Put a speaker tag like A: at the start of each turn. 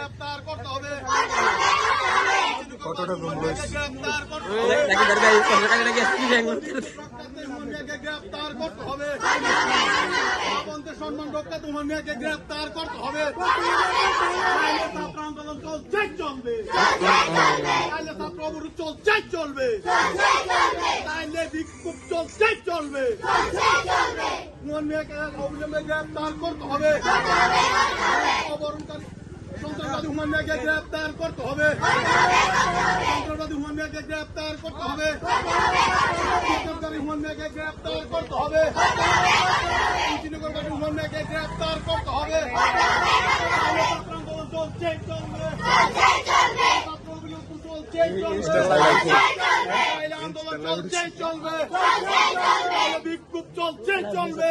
A: গ্রেফতার করতে হবে।
B: কতটা
A: গ্রেফতার করতে
C: নাকি ধরবে এই কথা কাজে নাকি কি ব্যাংক
A: মিয়াকে গ্রেফতার করতে হবে। সম্মান রক্ষা তোমার মেয়েকে গ্রেফতার করতে হবে। আন্দোলন চলছে চলবে। নাইলে ছাত্র অবরোধ চলছে চলবে। নাইলে বিক্ষোভ চলছে চলবে। তোমার মেয়েকে অবিলম্বে গ্রেফতার করতে হবে। অবরণকারী সন্ত্রাসবাদী হুমান মিয়াকে গ্রেফতার করতে হবে। সন্ত্রাসবাদী হুমান মিয়াকে গ্রেফতার করতে হবে। সন্ত্রাসবাদী হুমান মিয়াকে গ্রেফতার করতে হবে। কুচিনগরবাদী হুমান মিয়াকে গ্রেফতার করতে হবে। চলছে চলবে। চলবে। বিক্ষোভ চলছে চলবে।